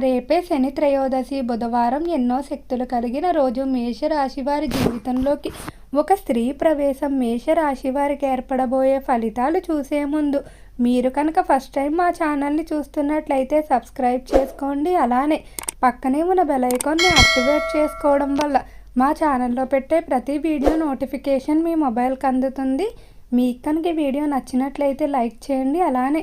రేపే శని త్రయోదశి బుధవారం ఎన్నో శక్తులు కలిగిన రోజు మేషరాశి వారి జీవితంలోకి. ఒక స్త్రీ ప్రవేశం మేషరాశి వారికి ఏర్పడబోయే ఫలితాలు చూసే ముందు మీరు కనుక ఫస్ట్ టైం మా ఛానల్ని చూస్తున్నట్లయితే సబ్స్క్రైబ్ చేసుకోండి. అలానే పక్కనే ఉన్న బెల్ ఐకాన్ని యాక్టివేట్ చేసుకోవడం వల్ల మా ఛానల్లో పెట్టే ప్రతి వీడియో నోటిఫికేషన్ మీ మొబైల్కి అందుతుంది. మీకు కనుక వీడియో నచ్చినట్లయితే లైక్ చేయండి. అలానే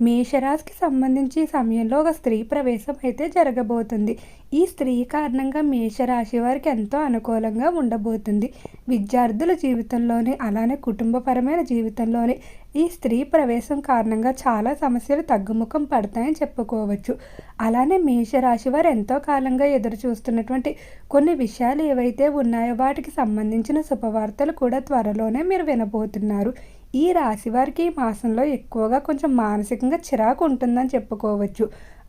మేషరాశికి సంబంధించి ఈ సమయంలో ఒక స్త్రీ ప్రవేశం అయితే జరగబోతుంది. ఈ స్త్రీ కారణంగా మేషరాశి వారికి ఎంతో అనుకూలంగా ఉండబోతుంది. విద్యార్థుల జీవితంలోని అలానే కుటుంబపరమైన జీవితంలోని ఈ స్త్రీ ప్రవేశం కారణంగా చాలా సమస్యలు తగ్గుముఖం పడతాయని చెప్పుకోవచ్చు. అలానే మేషరాశి వారు ఎంతో కాలంగా ఎదురు చూస్తున్నటువంటి కొన్ని విషయాలు ఏవైతే ఉన్నాయో వాటికి సంబంధించిన శుభవార్తలు కూడా త్వరలోనే మీరు వినబోతున్నారు. ఈ రాశి వారికి ఈ మాసంలో ఎక్కువగా కొంచెం మానసికంగా చిరాకు ఉంటుందని చెప్పుకోవచ్చు.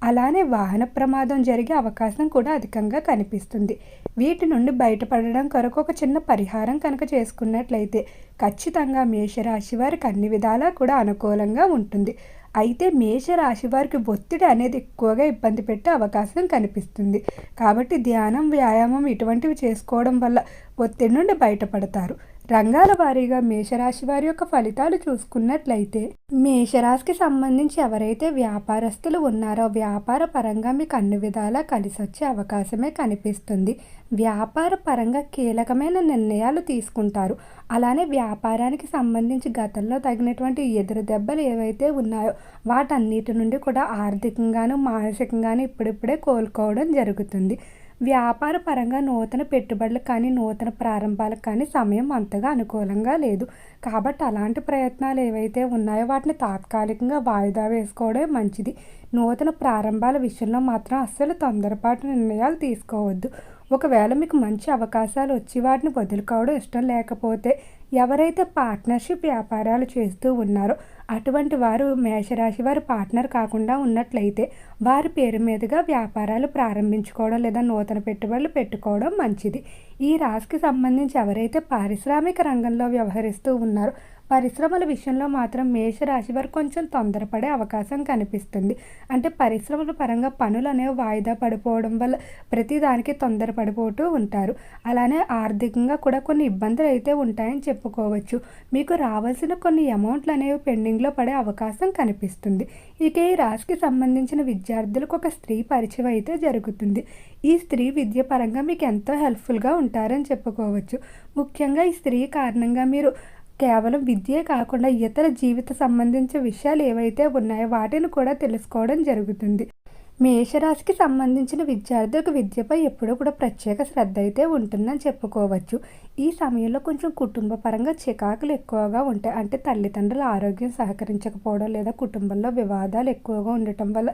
అలానే వాహన ప్రమాదం జరిగే అవకాశం కూడా అధికంగా కనిపిస్తుంది. వీటి నుండి బయటపడడం కొరకు ఒక చిన్న పరిహారం కనుక చేసుకున్నట్లయితే ఖచ్చితంగా మేషరాశి వారికి అన్ని విధాలా కూడా అనుకూలంగా ఉంటుంది. అయితే మేషరాశి వారికి ఒత్తిడి అనేది ఎక్కువగా ఇబ్బంది పెట్టే అవకాశం కనిపిస్తుంది. కాబట్టి ధ్యానం వ్యాయామం ఇటువంటివి చేసుకోవడం వల్ల ఒత్తిడి నుండి బయటపడతారు. రంగాల వారీగా మేషరాశి వారి యొక్క ఫలితాలు చూసుకున్నట్లయితే మేషరాశికి సంబంధించి ఎవరైతే వ్యాపారస్తులు ఉన్నారో వ్యాపార పరంగా మీకు అన్ని విధాలా కలిసి వచ్చే అవకాశమే కనిపిస్తుంది. వ్యాపార పరంగా కీలకమైన నిర్ణయాలు తీసుకుంటారు. అలానే వ్యాపారానికి సంబంధించి గతంలో తగినటువంటి ఎదురు దెబ్బలు ఏవైతే ఉన్నాయో వాటన్నిటి నుండి కూడా ఆర్థికంగాను మానసికంగాను ఇప్పుడిప్పుడే కోలుకోవడం జరుగుతుంది. వ్యాపార పరంగా నూతన పెట్టుబడులు కానీ నూతన ప్రారంభాలకు కానీ సమయం అంతగా అనుకూలంగా లేదు. కాబట్టి అలాంటి ప్రయత్నాలు ఏవైతే ఉన్నాయో వాటిని తాత్కాలికంగా వాయిదా వేసుకోవడమే మంచిది. నూతన ప్రారంభాల విషయంలో మాత్రం అస్సలు తొందరపాటు నిర్ణయాలు తీసుకోవద్దు. ఒకవేళ మీకు మంచి అవకాశాలు వచ్చి వాటిని వదులుకోవడం ఇష్టం లేకపోతే ఎవరైతే పార్ట్నర్షిప్ వ్యాపారాలు చేస్తూ ఉన్నారో అటువంటి వారు మేషరాశి వారు పార్ట్నర్ కాకుండా ఉన్నట్లయితే వారి పేరు మీదుగా వ్యాపారాలు ప్రారంభించుకోవడం లేదా నూతన పెట్టుబడులు పెట్టుకోవడం మంచిది. ఈ రాశికి సంబంధించి ఎవరైతే పారిశ్రామిక రంగంలో వ్యవహరిస్తూ ఉన్నారో పరిశ్రమల విషయంలో మాత్రం మేషరాశి వారు కొంచెం తొందరపడే అవకాశం కనిపిస్తుంది. అంటే పరిశ్రమల పరంగా పనులు అనేవి వాయిదా పడిపోవడం వల్ల ప్రతిదానికి తొందరపడిపోతూ ఉంటారు. అలానే ఆర్థికంగా కూడా కొన్ని ఇబ్బందులు అయితే ఉంటాయని చెప్పుకోవచ్చు. మీకు రావాల్సిన కొన్ని అమౌంట్లు అనేవి పెండింగ్లో పడే అవకాశం కనిపిస్తుంది. ఇక ఈ రాశికి సంబంధించిన విద్యార్థులకు ఒక స్త్రీ పరిచయం అయితే జరుగుతుంది. ఈ స్త్రీ విద్య పరంగా మీకు ఎంతో హెల్ప్ఫుల్గా ఉంటారని చెప్పుకోవచ్చు. ముఖ్యంగా ఈ స్త్రీ కారణంగా మీరు కేవలం విద్యే కాకుండా ఇతర జీవిత సంబంధించిన విషయాలు ఏవైతే ఉన్నాయో వాటిని కూడా తెలుసుకోవడం జరుగుతుంది. మేషరాశికి సంబంధించిన విద్యార్థులకు విద్యపై ఎప్పుడూ కూడా ప్రత్యేక శ్రద్ధ అయితే ఉంటుందని చెప్పుకోవచ్చు. ఈ సమయంలో కొంచెం కుటుంబ పరంగా చికాకులు ఎక్కువగా ఉంటాయి. అంటే తల్లిదండ్రుల ఆరోగ్యం సహకరించకపోవడం లేదా కుటుంబంలో వివాదాలు ఎక్కువగా ఉండటం వల్ల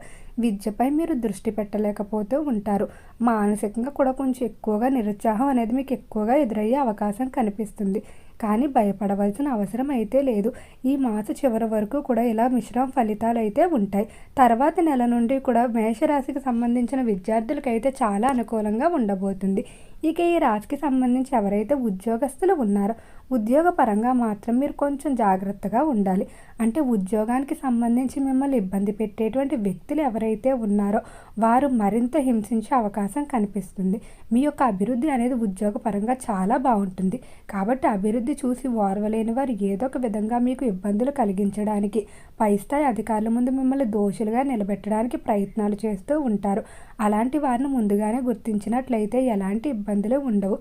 విద్యపై మీరు దృష్టి పెట్టలేకపోతూ ఉంటారు. మానసికంగా కూడా కొంచెం ఎక్కువగా నిరుత్సాహం అనేది మీకు ఎక్కువగా ఎదురయ్యే అవకాశం కనిపిస్తుంది. కానీ భయపడవలసిన అవసరం అయితే లేదు. ఈ మాస చివరి వరకు కూడా ఇలా మిశ్రమ ఫలితాలు అయితే ఉంటాయి. తర్వాత నెల నుండి కూడా మేషరాశికి సంబంధించిన విద్యార్థులకైతే చాలా అనుకూలంగా ఉండబోతుంది. ఇక ఈ రాశికి సంబంధించి ఎవరైతే ఉద్యోగస్తులు ఉన్నారో ఉద్యోగపరంగా మాత్రం మీరు కొంచెం జాగ్రత్తగా ఉండాలి. అంటే ఉద్యోగానికి సంబంధించి మిమ్మల్ని ఇబ్బంది పెట్టేటువంటి వ్యక్తులు ఎవరైతే ఉన్నారో వారు మరింత హింసించే అవకాశం కనిపిస్తుంది. మీ యొక్క అభివృద్ధి అనేది ఉద్యోగపరంగా చాలా బాగుంటుంది. కాబట్టి అభివృద్ధి చూసి ఓర్వలేని వారు ఏదో ఒక విధంగా మీకు ఇబ్బందులు కలిగించడానికి పై స్థాయి అధికారుల ముందు మిమ్మల్ని దోషులుగా నిలబెట్టడానికి ప్రయత్నాలు చేస్తూ ఉంటారు. అలాంటి వారిని ముందుగానే గుర్తించినట్లయితే ఎలాంటి ఇబ్బంది ఇబ్బందులు ఉండవు.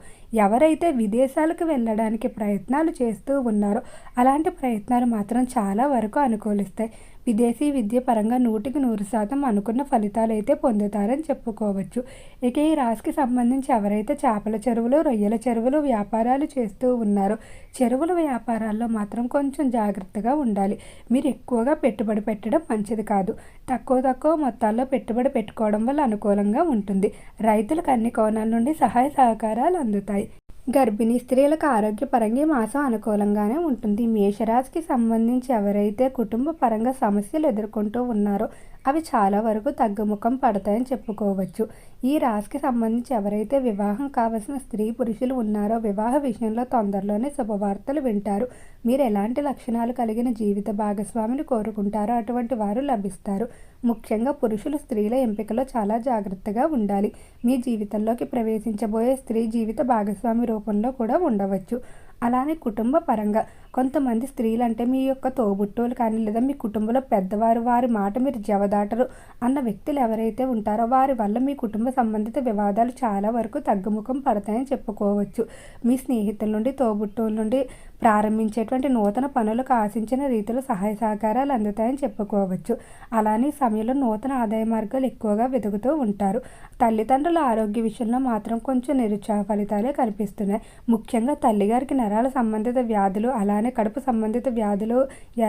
ఎవరైతే విదేశాలకు వెళ్ళడానికి ప్రయత్నాలు చేస్తూ ఉన్నారో అలాంటి ప్రయత్నాలు మాత్రం చాలా వరకు అనుకూలిస్తాయి. విదేశీ విద్య పరంగా నూటికి నూరు శాతం అనుకున్న ఫలితాలు అయితే పొందుతారని చెప్పుకోవచ్చు. ఇక ఈ రాశికి సంబంధించి ఎవరైతే చేపల చెరువులు రొయ్యల చెరువులు వ్యాపారాలు చేస్తూ ఉన్నారో చెరువుల వ్యాపారాల్లో మాత్రం కొంచెం జాగ్రత్తగా ఉండాలి. మీరు ఎక్కువగా పెట్టుబడి పెట్టడం మంచిది కాదు. తక్కువ తక్కువ మొత్తాల్లో పెట్టుబడి పెట్టుకోవడం వల్ల అనుకూలంగా ఉంటుంది. రైతులకు అన్ని కోణాల నుండి సహాయ సహకారాలు అందుతాయి. గర్భిణీ స్త్రీలకు ఆరోగ్యపరంగా మాసం అనుకూలంగానే ఉంటుంది. మేషరాశికి సంబంధించి ఎవరైతే కుటుంబ పరంగా సమస్యలు ఎదుర్కొంటూ ఉన్నారో అవి చాలా వరకు తగ్గుముఖం పడతాయని చెప్పుకోవచ్చు. ఈ రాశికి సంబంధించి ఎవరైతే వివాహం కావలసిన స్త్రీ పురుషులు ఉన్నారో వివాహ విషయంలో తొందరలోనే శుభవార్తలు వింటారు. మీరు ఎలాంటి లక్షణాలు కలిగిన జీవిత భాగస్వామిని కోరుకుంటారో అటువంటి వారు లభిస్తారు. ముఖ్యంగా పురుషులు స్త్రీల ఎంపికలో చాలా జాగ్రత్తగా ఉండాలి. మీ జీవితంలోకి ప్రవేశించబోయే స్త్రీ జీవిత భాగస్వామి రూపంలో కూడా ఉండవచ్చు. అలానే కుటుంబ పరంగా కొంతమంది స్త్రీలు అంటే మీ యొక్క తోబుట్టువులు కానీ లేదా మీ కుటుంబంలో పెద్దవారు వారి మాట మీరు జవదాటరు అన్న వ్యక్తులు ఎవరైతే ఉంటారో వారి వల్ల మీ కుటుంబ సంబంధిత వివాదాలు చాలా వరకు తగ్గుముఖం పడతాయని చెప్పుకోవచ్చు. మీ స్నేహితుల నుండి తోబుట్టువుల నుండి ప్రారంభించేటువంటి నూతన పనులకు ఆశించిన రీతిలో సహాయ సహకారాలు అందుతాయని చెప్పుకోవచ్చు. అలానే సమయంలో నూతన ఆదాయ మార్గాలు ఎక్కువగా వెతుకుతూ ఉంటారు. తల్లిదండ్రుల ఆరోగ్య విషయంలో మాత్రం కొంచెం నిరుత్సాహ ఫలితాలే కనిపిస్తున్నాయి. ముఖ్యంగా తల్లిగారికి నరాల సంబంధిత వ్యాధులు అలానే కడుపు సంబంధిత వ్యాధులు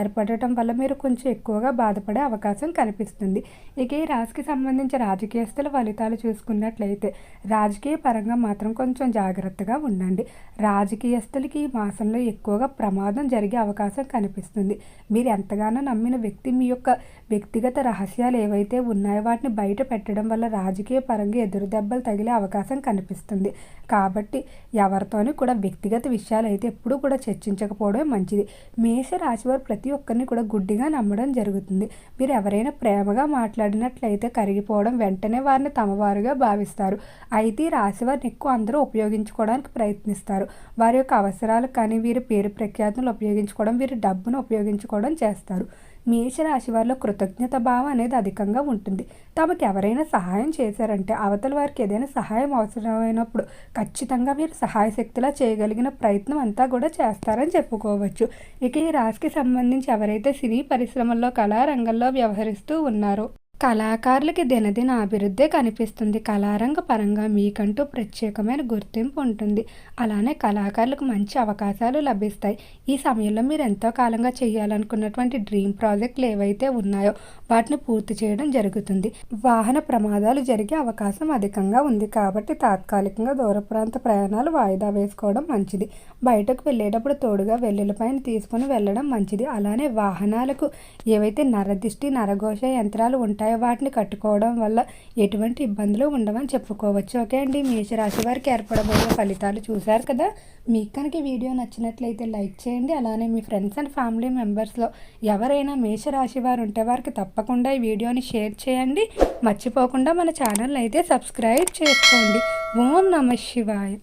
ఏర్పడటం వల్ల మీరు కొంచెం ఎక్కువగా బాధపడే అవకాశం కనిపిస్తుంది. ఇక ఈ రాశికి సంబంధించి రాజకీయస్తుల ఫలితాలు చూసుకున్నట్లయితే రాజకీయ పరంగా మాత్రం కొంచెం జాగ్రత్తగా ఉండండి. రాజకీయస్తులకి ఈ మాసంలో ఎక్కువగా ప్రమాదం జరిగే అవకాశం కనిపిస్తుంది. మీరు ఎంతగానో నమ్మిన వ్యక్తి మీ యొక్క వ్యక్తిగత రహస్యాలు ఏవైతే ఉన్నాయో వాటిని బయట పెట్టడం వల్ల రాజకీయ పరంగా ఎదురు దెబ్బలు తగిలే అవకాశం కనిపిస్తుంది. కాబట్టి ఎవరితోనూ కూడా వ్యక్తిగత విషయాలు అయితే ఎప్పుడూ కూడా చర్చించకపోవడమే మంచిది. మేష రాశివారు ప్రతి ఒక్కరిని కూడా గుడ్డిగా నమ్మడం జరుగుతుంది. మీరు ఎవరైనా ప్రేమగా మాట్లాడినట్లయితే కరిగిపోవడం వెంటనే వారిని తమవారుగా భావిస్తారు. అయితే ఈ రాశివారిని ఎక్కువ అందరూ ఉపయోగించుకోవడానికి ప్రయత్నిస్తారు. వారి యొక్క అవసరాలు కానీ వీరి పేరు ప్రఖ్యాతులు ఉపయోగించుకోవడం వీరు డబ్బును ఉపయోగించుకోవడం చేస్తారు. మేషరాశి వారిలో కృతజ్ఞత భావం అనేది అధికంగా ఉంటుంది. తమకు ఎవరైనా సహాయం చేశారంటే అవతల వారికి ఏదైనా సహాయం అవసరమైనప్పుడు ఖచ్చితంగా మీరు సహాయ శక్తిలా చేయగలిగిన ప్రయత్నం అంతా కూడా చేస్తారని చెప్పుకోవచ్చు. ఇక ఈ రాశికి సంబంధించి ఎవరైతే సినీ పరిశ్రమల్లో కళారంగంలో వ్యవహరిస్తూ ఉన్నారో కళాకారులకి దినదిన అభివృద్ధి కనిపిస్తుంది. కళారంగ పరంగా మీకంటూ ప్రత్యేకమైన గుర్తింపు ఉంటుంది. అలానే కళాకారులకు మంచి అవకాశాలు లభిస్తాయి. ఈ సమయంలో మీరు ఎంతో కాలంగా చేయాలనుకున్నటువంటి డ్రీమ్ ప్రాజెక్టులు ఏవైతే ఉన్నాయో వాటిని పూర్తి చేయడం జరుగుతుంది. వాహన ప్రమాదాలు జరిగే అవకాశం అధికంగా ఉంది కాబట్టి తాత్కాలికంగా దూర ప్రాంత ప్రయాణాలు వాయిదా వేసుకోవడం మంచిది. బయటకు వెళ్ళేటప్పుడు తోడుగా వెల్లుల్లిపైన తీసుకుని వెళ్ళడం మంచిది. అలానే వాహనాలకు ఏవైతే నరదిష్టి నరఘోష యంత్రాలు ఉంటాయో వాటిని కట్టుకోవడం వల్ల ఎటువంటి ఇబ్బందులు ఉండవని చెప్పుకోవచ్చు. ఓకే అండి మేషరాశి వారికి ఏర్పడబోయే ఫలితాలు చూశారు కదా? మీకు కనుక వీడియో నచ్చినట్లయితే లైక్ చేయండి. అలానే మీ ఫ్రెండ్స్ అండ్ ఫ్యామిలీ మెంబర్స్లో ఎవరైనా మేషరాశి వారు ఉంటే వారికి తప్పకుండా ఈ వీడియోని షేర్ చేయండి. మర్చిపోకుండా మన ఛానల్ అయితే సబ్స్క్రైబ్ చేసుకోండి. ఓం నమ శివాయ.